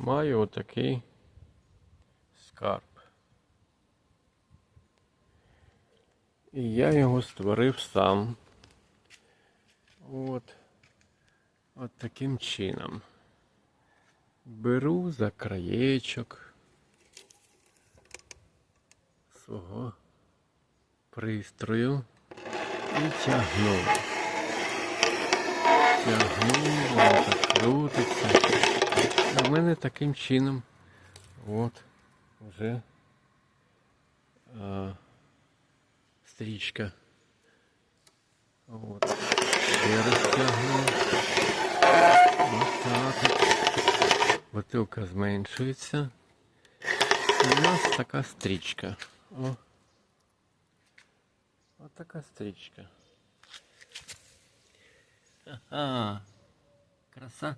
маю отакий скарб. І я його створив сам. От. От таким чином. Беру за краєчок свого пристрою і тягну. Тягну, воно так крутиться. А в мене таким чином от вже а, стрічка. От. Ще раз тягну. Ось так. от. Бутилка зменшується. І у нас така стрічка. О. Ось така стрічка. Ага. Краса.